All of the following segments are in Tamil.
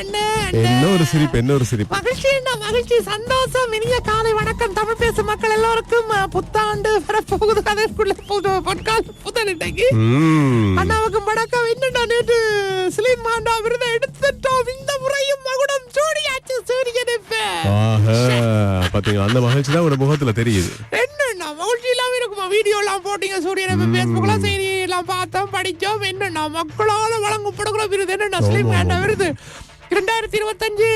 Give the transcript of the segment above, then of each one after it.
என்ன ஒரு சிரிப்பு என்ன ஒரு சிரிப்பு. மகிழ்ச்சி அண்ணா மகிழ்ச்சி. சந்தோஷம். இனிய காலை வணக்கம். தமிழ் பேசும் மக்கள் எல்லோருக்கும் புத்தாண்டு வரப்போகுது அதற்குள்ள புது பொற்கால புதன் இன்னைக்கு. ம். அண்ணாவுக்கு வணக்கம். என்னடா நேற்று சிலிம் மாண்டா விருதை எடுத்துட்டோம். இந்த முறையும் மகுடம் சூடியாச்சு சூரியன் இப்ப. பாத்தீங்க அந்த மகிழ்ச்சி தான் ஒரு முகத்துல தெரியுது. என்னண்ணா மகிழ்ச்சி இல்லாம இருக்குமா? வீடியோ எல்லாம் போட்டீங்க சூரியன் இப்ப. பேஸ்புக்ல செய்தி எல்லாம் பார்த்தோம் படிச்சோம். என்னண்ணா மக்களால வழங்கப்படுகிற விருது. என்னண்ணா ஸ்லிம் மாண்டா விருது? இரண்டாயிரத்தி இருபத்தஞ்சு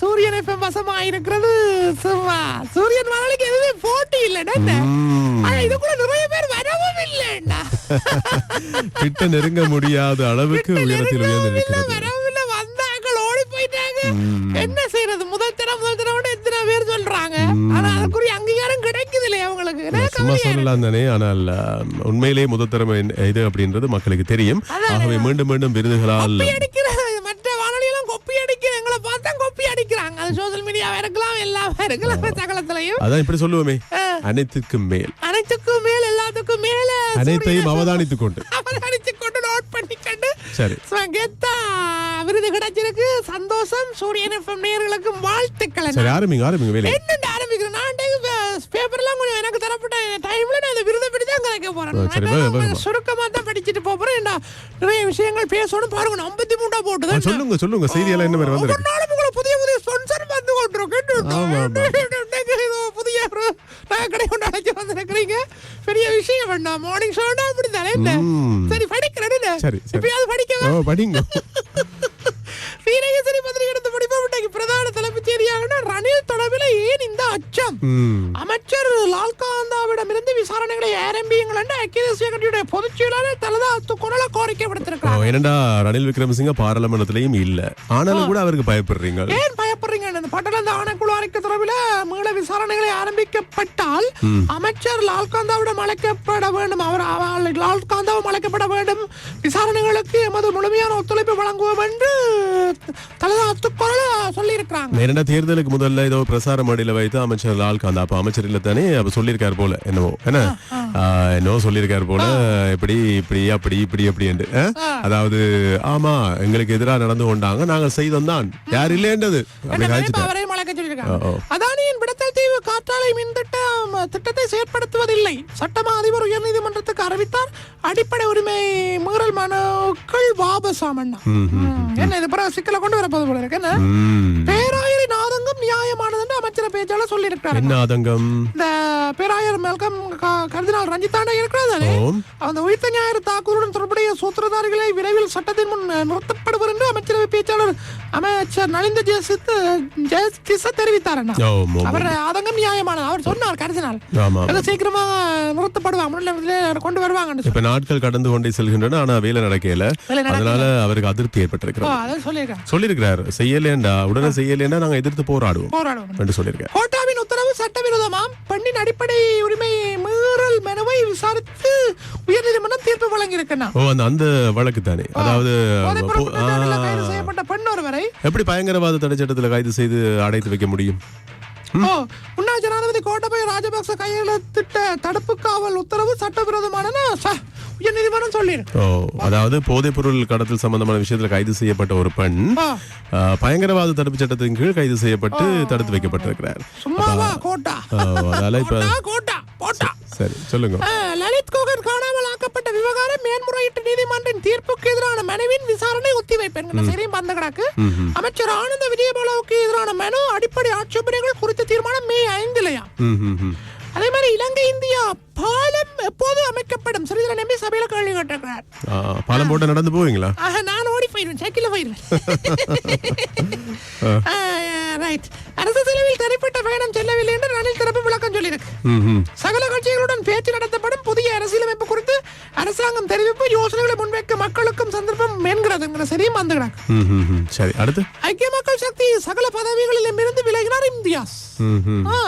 சூரியன் எஃப்எம் வசமா இருக்கிறது சும்மா சூரியன் மகளுக்கு எதுவுமே போட்டி இல்லைன்னா. ஆனா இது கூட நிறைய பேர் வரவும் இல்லைண்ணா கிட்ட நெருங்க முடியாத அளவுக்கு உயரத்தில் போயிட்டாங்க என்ன செய்யறது முதல் தரம் முதல் தரம் எத்தனை பேர் சொல்றாங்க? ஆனா அதுக்குரிய அங்கீகாரம் கிடைக்குது இல்லையா அவங்களுக்கு? சும்மா. சொல்லலாம் தானே ஆனால் உண்மையிலேயே முதற்தரம் என்ன- இது அப்படின்றது மக்களுக்கு தெரியும். ஆகவே மீண்டும் மீண்டும் விருதுகளால் இருக்கலாம் எல்லாமே இருக்கலாம் சகலத்திலையும். அதான் இப்படி சொல்லுவோமே. அனைத்திற்கும் மேல். அனைத்துக்கும் மேல் எல்லாத்துக்கும் மேல. அனைத்தையும் அவதானித்துக் கொண்டு. அவதானிச்சு கொண்டு நோட் பண்ணிக்கொண்டு. சரி. கெத்தா விருது கிடைச்சிருக்கு. சந்தோஷம். சூரியன் எஃப்எம் நேயர்களுக்கு வாழ்த்துக்கள். சரி ஆரம்பிங்க ஆரம்பிங்க வேலை. என்னண்டு ஆரம்பிக்கிறேன்? நான் பேப்பர்லாம் கொஞ்சம் எனக்கு தரப்பட்ட டைம்ல நான் இந்த விருதை படி தான் கதைக்க போறேன். வேகமா. சுருக்கமா தான் படிச்சுட்டு போறேன். நிறைய விஷயங்கள் பேசணும். பாருங்க ஐம்பத்தி மூணா ஆ, போட்டுதான் சொல்லுங்க சொல்லுங்க. செய்தியெல்லாம் என்ன மாதிரி ஒவ்வொரு வந்திருக்கு நாளும் உங்களுக்கு புதிய புதிய ஸ்பான்சர் வந்து ஆமா, ஆமா. கொண்டிருக்கேன் இது புதிய ஒரு நகைக்கடை கொண்டு அழைச்சி வந்திருக்கிறீங்க பெரிய விஷயம் மார்னிங் ஷோனா. சரி படிக்கிறேன் சரி. இப்பயாவது படிக்கவா? படிங்க. வீரகேசரி பத்திரிகை எடுத்து படிப்போம் இன்னைக்கு பிரதான தலைப்புச் ரணில் தொடர்பில் ஏன் இந்த அச்சம். அமைச்சர் லால்காந்தாவிடமிருந்து விசாரணைகளை ஆரம்பியுங்கள் என்று ஐக்கிய தேசிய கட்சியுடைய பொதுச் செயலாளர் தலதா குரல கோரிக்கை விடுத்திருக்கிறார் என்னடா ரணில் விக்ரமசிங்க பாராளுமன்றத்திலையும் இல்ல. ஆனாலும் கூட அவருக்கு பயப்படுறீங்க. ஏன் அறிக்கை தொடர்பில் மீள விசாரணைகளை ஆரம்பிக்கப்பட்டால் அமைச்சர் லால்காந்தாவிடம் அழைக்கப்பட வேண்டும். அவர் லால்காந்தாவும் அழைக்கப்பட வேண்டும். விசாரணைகளுக்கு எமது முழுமையான ஒத்துழைப்பு வழங்குவோம் என்று தலதா அத்துக்குரல சொல்லி இருக்கிறாங்க இரண்டா தேர்தலுக்கு முதல்ல ஏதோ பிரசார மேடையில வைத்து அமைச்சர் லால்காந்த் அப்ப அமைச்சர் இல்ல தானே அப்ப சொல்லியிருக்காரு போல. என்னவோ என்ன? என்னவோ சொல்லியிருக்காரு போல. இப்படி இப்படி அப்படி இப்படி அப்படி என்று? அதாவது ஆமா எங்களுக்கு எதிராக நடந்து கொண்டாங்க நாங்க செய்தோம் தான் யார் இல்லைன்றது அப்படி சொல்லியிருக்காங்க. அதானியின் விடத்தல் தீவு காற்றாலை மின் திட்டம் திட்டத்தை செயற்படுத்துவதில்லை. சட்டமா அதிபர் உயர்நீதிமன்றத்துக்கு அறிவித்தார். அடிப்படை உரிமை மீறல் மனுக்கள் வாபசாமண்ணா என்ன இது பிறகு சிக்கலை கொண்டு வரப்போது போல இருக்கு என்ன? ம். ஆதங்கம் நியாயமானது என்று அமைச்சர் பேச்சாளர் சொல்லியிருக்கிறார். என்ன ஆதங்கம்? இந்த பேராயர் மெல்கம் கர்தினால் ரஞ்சித்தாண்டா இருக்கிறாரு அந்த உயிர்த்த ஞாயிறு தாக்குதலுடன் தொடர்புடைய சூத்திரதாரிகளை விரைவில் சட்டத்தின் முன் நிறுத்தப்படுவர் என்று அமைச்சரவை பேச்சாளர் அமைச்சர் நலிந்த ஜெயசித் ஜெயகிச தெரிவித்தார் அவர் ஆதங்கம் நியாயமானது. அவர் சொன்னார் அது சீக்கிரமா நிறுத்தப்படுவாங்க முன்னிலையில கொண்டு வருவாங்கன்னு இப்ப நாட்கள் கடந்து கொண்டே செல்கின்றன ஆனா வேலை நடக்கல. அதனால அவருக்கு அதிருப்தி சொல்லியிருக்காங்க சொல்லியிருக்கிறாரு. செய்யலேண்டா உடனே செய்யலேண்டா நாங்க எதிர்த்து போராடுவோம். போராடுவோம். என்று சொல்லியிருக்காரு கோட்டாவின் உத்தரவு சட்டவிரோதமாம். பெண்ணின் அடிப்படை உரிமை மீறல் மனுவை விசாரித்து உயர்நீதிமன்றம் தீர்ப்பு வழங்கியிருக்கேன் ஓ அந்த அந்த வழக்கு தானே. அதாவது. செய்யப்பட்ட பெண் ஒருவரை எப்படி பயங்கரவாத தடை சட்டத்துல கைது செய்து அடைத்து வைக்க முடியும்? ஓ முன்னாள் ஜனாதிபதி கோட்டபய ராஜபக்ச கையெழுத்திட்ட தடுப்பு காவல் உத்தரவு சட்டவிரோதமான சொல்லியிருக்கு ஓ அதாவது போதைப் பொருள் கடத்தல் சம்பந்தமான விஷயத்துல கைது செய்யப்பட்ட ஒரு பெண் பயங்கரவாத தடுப்பு சட்டத்தின் கீழ் கைது செய்யப்பட்டு தடுத்து வைக்கப்பட்டிருக்கிறார். சும்மாவா? கோட்டா? இப்ப கோட்டா? போட்டா? சரி சொல்லுங்க. லலித் கோகன் காணாமல் ஆக்கப்பட்ட விவகாரம் மேன்முறையீட்டு நீதிமன்றின் தீர்ப்புக்கு எதிரான மனுவின் விசாரணை ஒத்திவைப்பு என்கிற செய்தியும் பந்த கிடக்கு அமைச்சர் ஆனந்த விஜயபாலாவுக்கு எதிரான மனு அடிப்படை ஆட்சேபனைகள் குறித்த தீர்மானம் மே ஐந்துலயா? இலங்கை இந்தியா பாலம் எப்போது அமைக்கப்படும்? சிறிதர நம்பி சபையில கேள்வி கேட்டிருக்கிறார். பாலம் போட்டு நடந்து போவீங்களா? நான் ஓடி போயிடுவேன் சைக்கிள் போயிடுவேன். ரைட் அரசு செலவில் தனிப்பட்ட பயணம் செல்லவில்லை என்று ரணில் தரப்பு விளக்கம் சொல்லியிருக்கு. சகல கட்சிகளுடன் பேச்சு நடத்தப்படும் புதிய அரசியலமைப்பு குறித்து அரசாங்கம் தெரிவிப்பு யோசனைகளை முன்வைக்க மக்களுக்கும் சந்தர்ப்பம் என்கிறதுங்கிற சரியும் வந்து கிடக்கு. ம், ம், ம். சரி அடுத்து? ஐக்கிய மக்கள் சக்தி சகல பதவிகளிலும் இருந்து விலகினார் இந்தியாஸ். ஆ,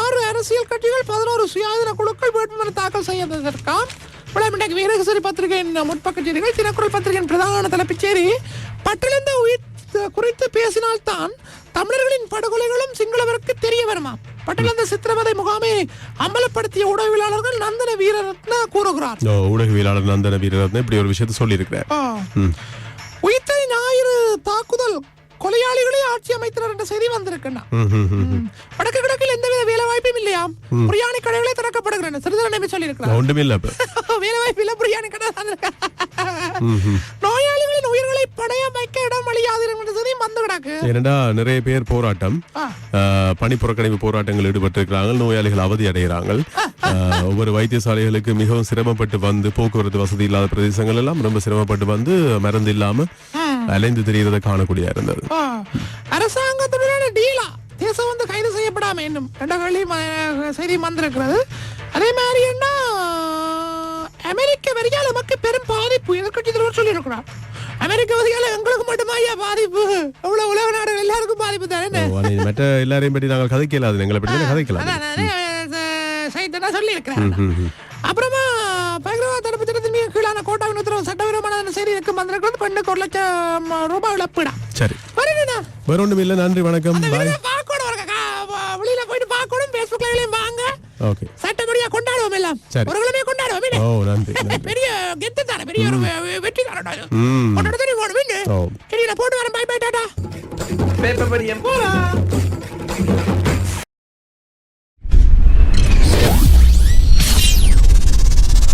ஆறு அரசியல் கட்சிகள் பதினோரு சுயாதீன குழுக்கள் வேட்புமனு தாக்கல் செய்ததற்காம் விளையாட்டு வீரகசரி பத்திரிகையின் முற்பக்க செய்திகள் தினக்குரல் பத்திரிகையின் பிரதான தலைப்புச் செய்தி. பட்டியலிந்த உயிர் குறித்து பேசினால்தான் தமிழர்களின் படுகொலைகளும் சிங்களவருக்கு தெரிய வருமா பட்டியலிந்த சித்திரவதை முகாமை அம்பலப்படுத்திய உடவியலாளர்கள் நந்தன வீரரத்ன கூறுகிறார். ஊடகவியலாளர் நந்தன வீரரத்ன இப்படி ஒரு விஷயத்த சொல்லியிருக்கிறார். உயிர்த்தை ஞாயிறு தாக்குதல் கொலையாளிகளே ஆட்சி அமைத்தனர் என்ற செய்தி வந்திருக்கின்றன. வடக்கு கிழக்கில் எந்தவித வேலை வாய்ப்பும் இல்லையாம். பிரியாணி கடைகளே திறக்கப்படுகின்றன சிறிதர நம்பி சொல்லியிருக்கிறார். ஒன்றுமே இல்ல வேலை வாய்ப்பு இல்ல பிரியாணி கடை. நோயாளிகளின் உயிர்களை பணையம் வைக்க இடம் வழியாது என்ற செய்தி வந்து கிடக்கு. ஏனெண்டா நிறைய பேர் போராட்டம் பணி புறக்கணிப்பு போராட்டங்கள் ஈடுபட்டிருக்கிறாங்க நோயாளிகள் அவதி அடைகிறார்கள். ஆஹ், ஒவ்வொரு வைத்தியசாலைகளுக்கு மிகவும் சிரமப்பட்டு வந்து போக்குவரத்து வசதி இல்லாத பிரதேசங்கள் எல்லாம் ரொம்ப சிரமப்பட்டு வந்து மருந்து இல்லாம அலைந்து தெரிகிறத காணக்கூடிய இருந்தது. அரசாங்கத்துடனான டீலா தேசம் வந்து கைது செய்யப்படாம இன்னும் செய்தி வந்திருக்கிறது அதே மாதிரி என்ன அமெரிக்க வரியால் நமக்கு பெரும் பாதிப்பு எதிர்கட்சி தலைவர் சொல்லியிருக்கிறார் அமெரிக்க வரியால் எங்களுக்கு மட்டுமா ஐயா பாதிப்பு எவ்வளவு உலக நாடுகள் எல்லாருக்கும் பாதிப்பு தானே மற்ற எல்லாரையும் பற்றி நாங்கள் கதைக்கலாது எங்களை பற்றி கதைக்கலாம் சைத்தனா சொல்லியிருக்கிறேன். அப்புறமா சட்டவிரோதமான செய்தி இருக்கு வந்திருக்கிறது பெண்ணுக்கு ஒரு லட்சம் ரூபாய் இழப்பீடா சரி. வேற ஒன்றும் இல்லை நன்றி வணக்கம் பாய் வெளியில போயிட்டு பார்க்கணும் பேஸ்புக்ல இதுலயும் வாங்க. ஓகே சட்டப்படியா கொண்டாடுவோம் எல்லாம். சரி. ஒரு கிழமை கொண்டாடுவோம்? ஓ நன்றி நன்றி. பெரிய கெத்து தானே பெரிய ஒரு வெற்றி. ம். கொண்டாட தானே போகணும் என்ன? ஓ சரி நான் போட்டு வரேன். Bye bye tata. பேப்பர் படியம். போலாம்.